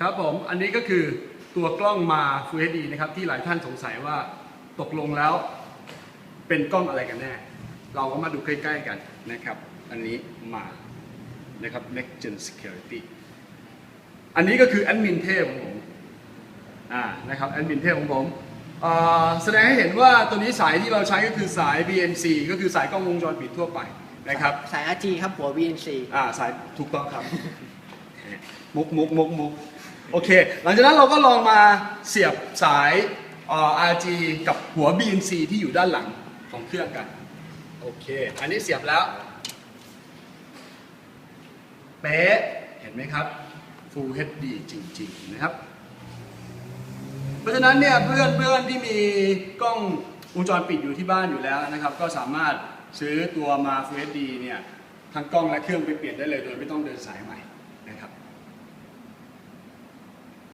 ครับผม อันนี้ก็คือตัวกล้องมา Full HD นะครับ ที่หลายท่านสงสัยว่าตกลงแล้วเป็นกล้องอะไรกันแน่ เราก็มาดูใกล้ ๆ กันนะครับ อันนี้มานะครับ Next Gen Security อันนี้ก็คือแอดมินเทพของผมอ่านะครับแอดมินเทพของผมเอ่อแสดงให้เห็นว่าตัวนี้สายที่เราใช้ก็คือสาย BNC ก็คือสายกล้องวงจรปิดทั่วไปนะครับ สาย RG ครับหัว VNC อ่าสายถูกต้องครับ มุกมุกมุกมุก โอเค หลังจากนั้นเราก็ลองมาเสียบสายเอ่อ RG กับหัว BNC ที่อยู่ด้านหลังของเครื่องกัน โอเค อันนี้เสียบแล้ว เป๊ะ เห็นไหมครับ Full HD จริง ๆ นะครับ เพราะฉะนั้นเนี่ยเพื่อนเพื่อนที่มีกล้องวงจรปิดอยู่ที่บ้านอยู่แล้วนะครับ ก็สามารถซื้อตัวมา Full HD เนี่ยทั้งกล้องและเครื่องไปเปลี่ยนได้เลยโดยไม่ต้องเดินสายใหม่นะครับ